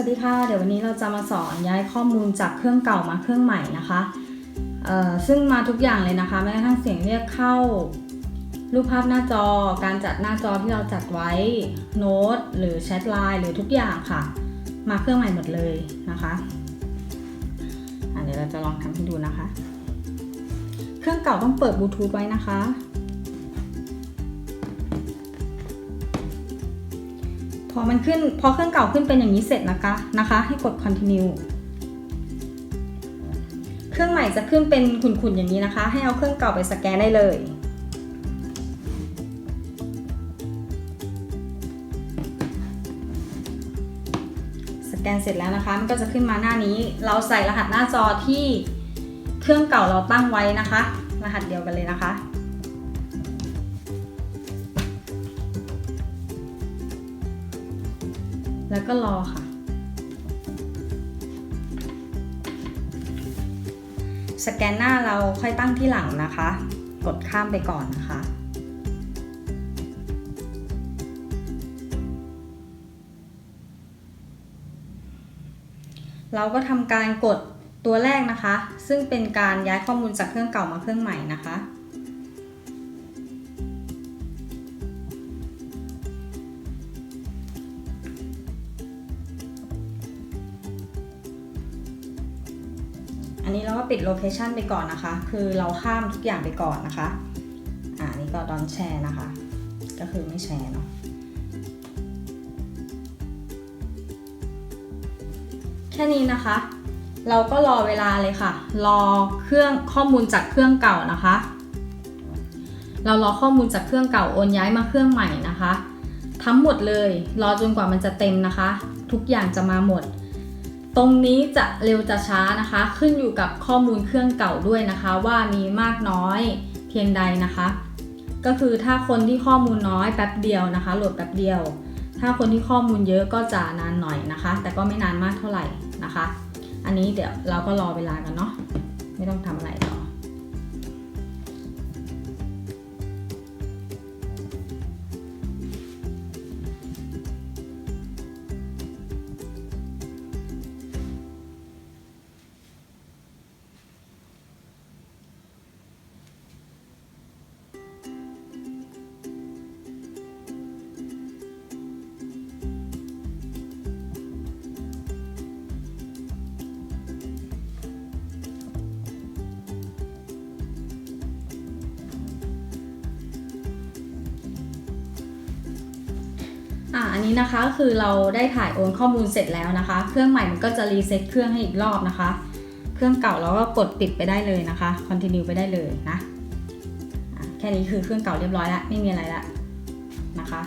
สวัสดีค่ะ เดี๋ยววันนี้เราจะมาสอนย้ายข้อมูลจากเครื่องเก่ามาเครื่องใหม่นะคะซึ่งมาทุกอย่างเลยนะคะแม้กระทั่งเสียงเรียกเข้า รูปภาพหน้าจอ การจัดหน้าจอที่เราจัดไว้โน้ตหรือแชทไลน์หรือทุกอย่างค่ะ มาเครื่องใหม่หมดเลยนะคะะเดี๋ยวเราจะลองทำให้ดูนะคะ เครื่องเก่าต้องเปิดบลูทูธไว้นะคะ อมันขึ้นพอเครื่องเก่าขึ้นเป็นอย่างนี้เสร็จนะคะนะคะ ให้กด continue เครื่องใหม่จะขึ้นเป็นขุ่นๆอย่างนี้นะคะ ให้เอาเครื่องเก่าไปสแกนได้เลยสแกนเสร็จแล้วนะคะ มันก็จะขึ้นมาหน้านี้ เราใส่รหัสหน้าจอที่เครื่องเก่าเราตั้งไว้นะคะ รหัสเดียวกันเลยนะคะ แล้วก็รอค่ะ สแกนหน้าเราค่อยตั้งที่หลังนะคะ กดข้ามไปก่อนนะคะ เราก็ทำการกดตัวแรกนะคะ ซึ่งเป็นการย้ายข้อมูลจากเครื่องเก่ามาเครื่องใหม่นะคะ อันนี้เราก็ปิดโลเคชันไปก่อนนะคะ คือเราข้ามทุกอย่างไปก่อนนะคะ อ่านี่ก็ดอนแชร์นะคะ ก็คือไม่แชร์เนาะแค่นี้นะคะ เราก็รอเวลาเลยค่ะ รอเครื่องข้อมูลจากเครื่องเก่านะคะ เรารอข้อมูลจากเครื่องเก่าโอนย้ายมาเครื่องใหม่นะคะ ทั้งหมดเลย รอจนกว่ามันจะเต็มนะคะ ทุกอย่างจะมาหมด ตรงนี้จะเร็วจะช้านะคะ ขึ้นอยู่กับข้อมูลเครื่องเก่าด้วยนะคะ ว่ามีมากน้อยเพียงใดนะคะ ก็คือถ้าคนที่ข้อมูลน้อยแป๊บเดียวนะคะ โหลดแป๊บเดียว ถ้าคนที่ข้อมูลเยอะก็จะนานหน่อยนะคะ แต่ก็ไม่นานมากเท่าไหร่นะคะ อันนี้เดี๋ยวเราก็รอเวลากันเนาะไม่ต้องทำอะไร อะอันนี้นะคะก็คือเราได้ถ่ายโอนข้อมูลเสร็จแล้วนะคะ เครื่องใหม่มันก็จะรีเซ็ตเครื่องให้อีกรอบนะคะ เครื่องเก่าเราก็กดปิดไปได้เลยนะคะ continue ไปได้เลยนะแค่นี้คือเครื่องเก่าเรียบร้อยแล้วไม่มีอะไรล้วนะคะ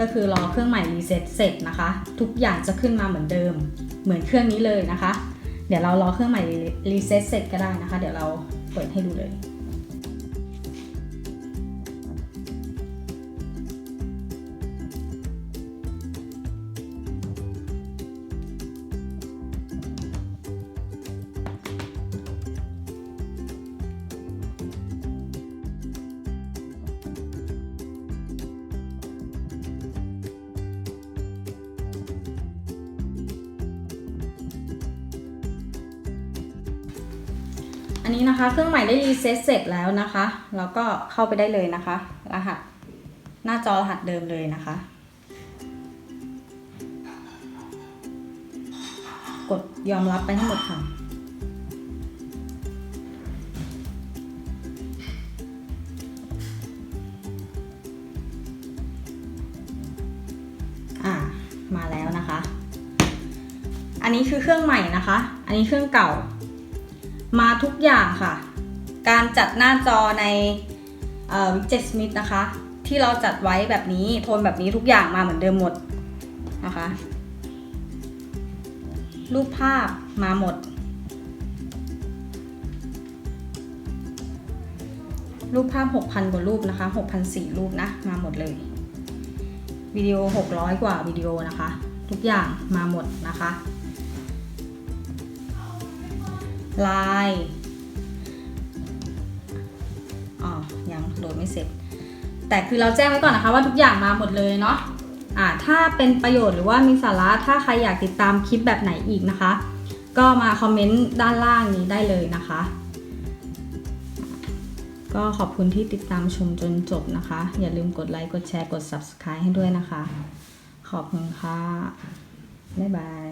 ก็คือรอเครื่องใหม่รีเซ็ตเสร็จนะคะ ทุกอย่างจะขึ้นมาเหมือนเดิม เหมือนเครื่องนี้เลยนะคะ เดี๋ยวเรารอเครื่องใหม่รีเซ็ตเสร็จก็ได้นะคะ เดี๋ยวเราเปิดให้ดูเลย นนี้นะคะ เครื่องใหม่ได้รีเซ็ตเสร็จแล้วนะคะแล้วก็เข้าไปได้เลยนะคะ รหัสหน้าจอรหัสเดิมเลยนะคะ กดยอมรับไปทั้งหมดค่ะอ่ามาแล้วนะคะ อันนี้คือเครื่องใหม่นะคะ อันนี้เครื่องเก่า มาทุกอย่างค่ะ การจัดหน้าจอในวิจิตสมิธนะคะ ที่เราจัดไว้แบบนี้โทนแบบนี้ทุกอย่างมาเหมือนเดิมหมดนะคะ รูปภาพมาหมด รูปภาพ 6,000 กว่ารูปนะคะ 6,004รูปนะ มาหมดเลย วิดีโอ 600 กว่าวิดีโอนะคะ ทุกอย่างมาหมดนะคะ ลน์อ๋อยังโหลดไม่เสร็จ แต่คือเราแจ้งไว้ก่อนนะคะว่าทุกอย่างมาหมดเลยเนาะอ่าถ้าเป็นประโยชน์หรือว่ามีสาระถ้าใครอยากติดตามคลิปแบบไหนอีกนะคะ ก็มาคอมเมนต์ด้านล่างนี้ได้เลยนะคะ ก็ขอบคุณที่ติดตามชมจนจบนะคะ อย่าลืมกดไลค์กดแชร์กด subscribe ให้ด้วยนะคะ ขอบคุณค่ะ บ๊ายบาย